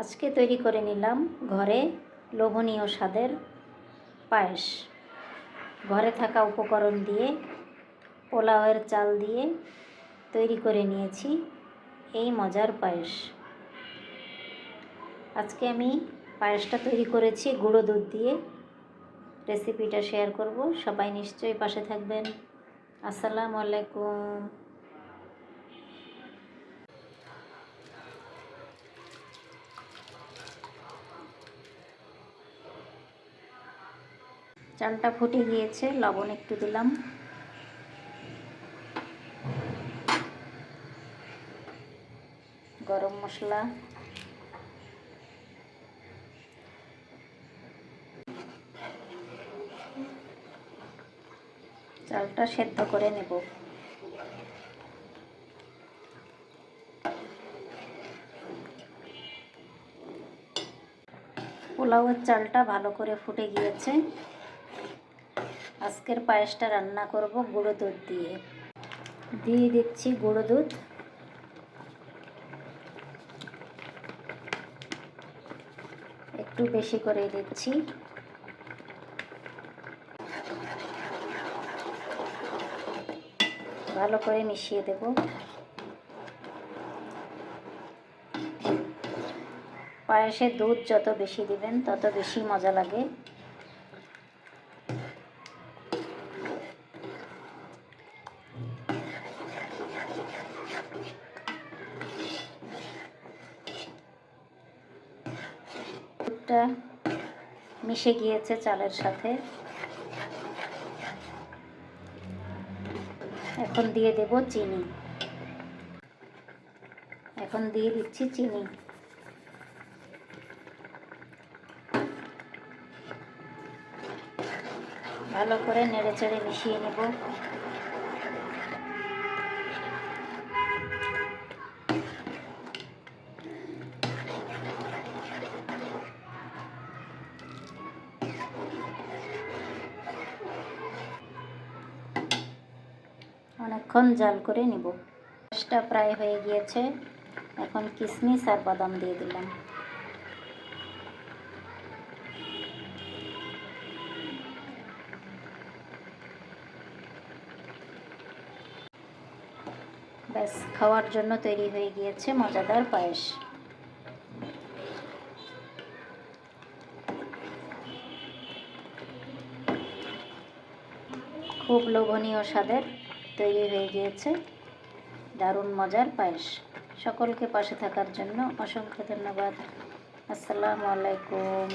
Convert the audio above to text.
আজকে তৈরি করে নিলাম ঘরে লোভনীয় স্বাদের পায়েস। ঘরে থাকা উপকরণ দিয়ে, পোলাওয়ের চাল দিয়ে তৈরি করে নিয়েছি এই মজার পায়েস। আজকে আমি পায়েসটা তৈরি করেছি গুঁড়ো দুধ দিয়ে। রেসিপিটা শেয়ার করব, সবাই নিশ্চয়ই পাশে থাকবেন। আসসালামু আলাইকুম। চালটা ফুটে গিয়েছে, লবণ একটু দিলাম। গরম মশলা। চালটা সেদ্ধ করে নেব। পোলাওয়ের চালটা ভালো করে ফুটে গিয়েছে। আজকের পায়েসটা রান্না করব গুঁড়ো দুধ দিয়ে। দিয়ে দিচ্ছি গুঁড়ো দুধ। একটু বেশি করে দিচ্ছি। ভালো করে মিশিয়ে দেব। পায়েসে দুধ যত বেশি দিবেন, তত বেশি মজা লাগে। দুধটা মিশে গিয়েছে চালের সাথে। এখন দিয়ে দেব চিনি। এখন দিয়ে দিচ্ছি চিনি। ভালো করে নেড়ে চেড়ে মিশিয়ে নেব। অনেকক্ষণ জাল করে নিব। মাছটা প্রায় হয়ে গিয়েছে। এখন কিশমিশ আর বাদাম দিয়ে দিলাম। ব্যাস, খাওয়ার জন্য তৈরি হয়ে গিয়েছে মজাদার পায়েস। খুব লোভনীয় স্বাদের। তৈরি হয়ে গিয়েছে। দারুণ মজার পায়েস। সকলকে পাশে থাকার জন্য অসংখ্য ধন্যবাদ। আসসালামু আলাইকুম।